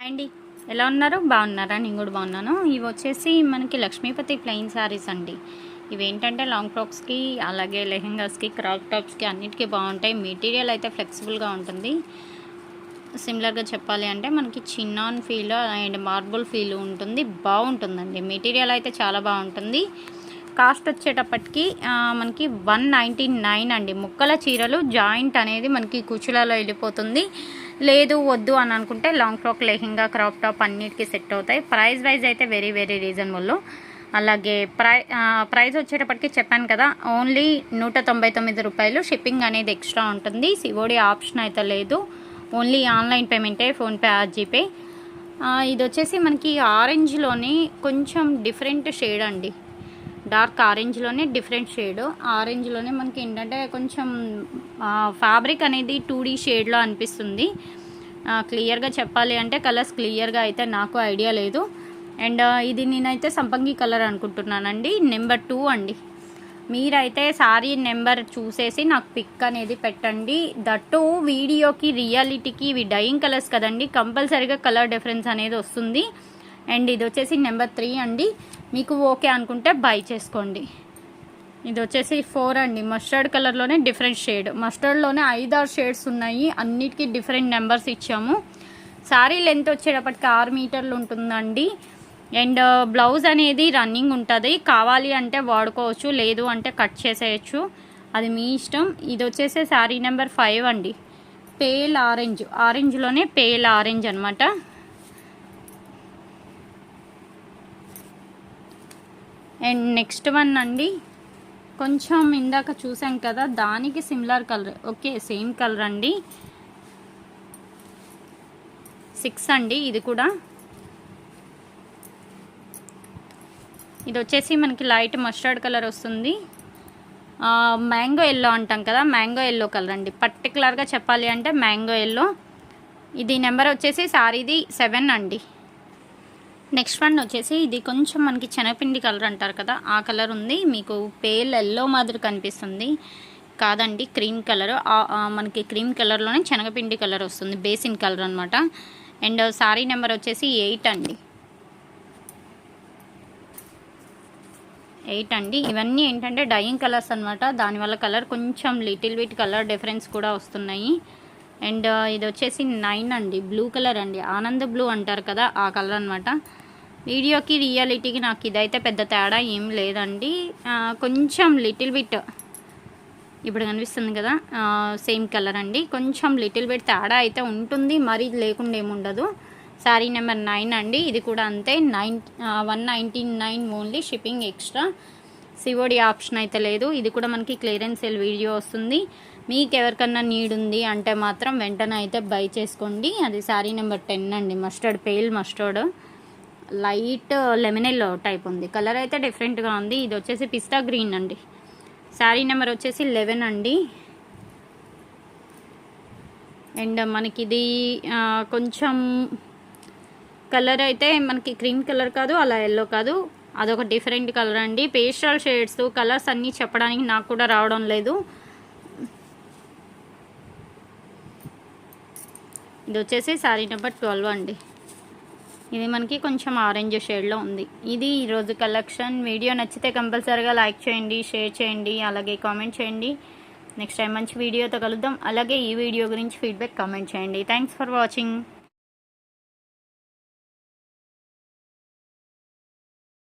అండి. ఎలా ఉన్నారు? బాగున్నారా? నేను కూడా బాగున్నాను. ఇవి వచ్చేసి మనకి లక్ష్మీపతి ప్లెయిన్ శారీస్ అండి. ఇవి ఏంటంటే లాంగ్ ఫ్రాక్స్కి అలాగే లెహెంగాస్కి క్రాప్ టాప్స్కి అన్నిటికీ బాగుంటాయి. మెటీరియల్ అయితే ఫ్లెక్సిబుల్గా ఉంటుంది. సిమిలర్గా చెప్పాలి అంటే మనకి చిన్నాన్ ఫీల్ అండ్ మార్బుల్ ఫీల్ ఉంటుంది. బాగుంటుందండి. మెటీరియల్ అయితే చాలా బాగుంటుంది. కాస్ట్ వచ్చేటప్పటికి మనకి వన్ నైంటీ నైన్ అండి. ముక్కల చీరలు జాయింట్ అనేది మనకి కుచులలో వెళ్ళిపోతుంది. లేదు వద్దు అని అనుకుంటే long frock lehenga crop top అన్నిటికీ సెట్ అవుతాయి. ప్రైస్ వైజ్ అయితే వెరీ వెరీ రీజనబుల్ అలాగే ప్రై ప్రైస్ వచ్చేటప్పటికి చెప్పాను కదా ఓన్లీ నూట తొంభై తొమ్మిది రూపాయలు షిప్పింగ్ అనేది ఎక్స్ట్రా ఉంటుంది. సివోడి ఆప్షన్ అయితే లేదు. ఓన్లీ ఆన్లైన్ పేమెంటే ఫోన్పే ఆర్ జీపే ఇది వచ్చేసి మనకి ఆరెంజ్లోని కొంచెం డిఫరెంట్ షేడ్ అండి. డార్క్ ఆరెంజ్లోనే డిఫరెంట్ షేడ్. ఆరెంజ్లోనే మనకి ఏంటంటే కొంచెం ఫ్యాబ్రిక్ అనేది టూ డీ షేడ్లో అనిపిస్తుంది. క్లియర్గా చెప్పాలి అంటే కలర్స్ క్లియర్గా అయితే నాకు ఐడియా లేదు. అండ్ ఇది నేనైతే సంపంగి కలర్ అనుకుంటున్నానండి. నెంబర్ టూ అండి. మీరైతే సారీ నెంబర్ చూసేసి నాకు పిక్ అనేది పెట్టండి. దట్టు వీడియోకి రియాలిటీకి ఇవి డయింగ్ కలర్స్ కదండి కంపల్సరీగా కలర్ డిఫరెన్స్ అనేది వస్తుంది. అండ్ ఇది వచ్చేసి నెంబర్ త్రీ అండి. మీకు ఓకే అనుకుంటే బై చేసుకోండి. ఇది వచ్చేసి ఫోర్ అండి. మస్టర్డ్ కలర్లోనే డిఫరెంట్ షేడ్ మస్టర్డ్లోనే ఐదారు షేడ్స్ ఉన్నాయి. అన్నిటికీ డిఫరెంట్ నెంబర్స్ ఇచ్చాము. శారీ లెంత్ వచ్చేటప్పటికి ఆరు మీటర్లు ఉంటుందండి. అండ్ బ్లౌజ్ uh, అనేది రన్నింగ్ ఉంటుంది. కావాలి అంటే వాడుకోవచ్చు లేదు అంటే కట్ చేసేయచ్చు. అది మీ ఇష్టం. ఇది వచ్చేసి శారీ నెంబర్ ఫైవ్ అండి. పేల్ ఆరెంజ్ ఆరెంజ్లోనే పేల్ ఆరెంజ్ అనమాట అండ్ నెక్స్ట్ వన్ అండి. కొంచెం ఇందాక చూసాం కదా దానికి similar colour okay same colour అండి. సిక్స్ అండి ఇది కూడా. ఇది వచ్చేసి మనకి లైట్ మస్టర్డ్ కలర్ వస్తుంది. మ్యాంగో ఎల్లో అంటాం కదా మ్యాంగో ఎల్లో కలర్ అండి. పర్టికులర్గా చెప్పాలి అంటే మ్యాంగో ఎల్లో ఇది నెంబర్ వచ్చేసి సారీది సెవెన్ అండి. నెక్స్ట్ వన్ వచ్చేసి ఇది కొంచెం మనకి శనగపిండి కలర్ అంటారు కదా ఆ కలర్ ఉంది. మీకు పేల్ ఎల్లో మాదిరి కనిపిస్తుంది. కాదండి క్రీమ్ కలర్. మనకి క్రీమ్ కలర్లోనే శనగపిండి కలర్ వస్తుంది. బేసిన్ కలర్ అనమాట అండ్ సారీ నెంబర్ వచ్చేసి ఎయిట్ అండి. ఎయిట్ అండి. ఇవన్నీ ఏంటంటే డయింగ్ కలర్స్ అనమాట దానివల్ల కలర్ కొంచెం లిటిల్ బిట్ కలర్ డిఫరెన్స్ కూడా వస్తున్నాయి. అండ్ ఇది వచ్చేసి నైన్ అండి. బ్లూ కలర్ అండి. ఆనంద్ బ్లూ అంటారు కదా ఆ కలర్ అనమాట వీడియోకి రియాలిటీకి నాకు ఇదైతే పెద్ద తేడా ఏం లేదండి. కొంచెం లిటిల్ బిట్ ఇప్పుడు కనిపిస్తుంది కదా సేమ్ కలర్ అండి. కొంచెం లిటిల్ బిట్ తేడా అయితే ఉంటుంది మరి లేకుండా ఏముండదు శారీ నెంబర్ నైన్ అండి. ఇది కూడా అంతే. Nine one ninety nine only shipping extra. COD option అయితే లేదు. ఇది కూడా మనకి క్లియరెన్స్ సేల్ వీడియో వస్తుంది. మీకు ఎవరికన్నా నీడ్ ఉంది అంటే మాత్రం వెంటనే అయితే బై చేసుకోండి. అది శారీ నెంబర్ టెన్ అండి. Mustard pale mustard. Light lemon yellow type ఉంది. కలర్ అయితే డిఫరెంట్గా ఉంది. ఇది వచ్చేసి పిస్తా గ్రీన్ అండి. శారీ నెంబర్ వచ్చేసి లెవెన్ అండి. అండ్ మనకి ఇది కొంచెం కలర్ అయితే మనకి క్రీమ్ కలర్ కాదు అలా ఎల్లో కాదు. అదొక డిఫరెంట్ కలర్ అండి. పేస్టల్ షేడ్స్ కలర్స్ అన్నీ చెప్పడానికి నాకు కూడా రావడం లేదు. ఇది వచ్చేసి శారీ నెంబర్ ట్వెల్వ్ అండి. ఇది మనకి కొంచెం ఆరెంజ్ షేడ్లో ఉంది. ఇది ఈరోజు కలెక్షన్ వీడియో నచ్చితే కంపల్సరీగా లైక్ చేయండి షేర్ చేయండి అలాగే కామెంట్ చేయండి. నెక్స్ట్ టైం మంచి వీడియోతో కలుద్దాం. అలాగే ఈ వీడియో గురించి ఫీడ్బ్యాక్ కామెంట్ చేయండి. Thanks for watching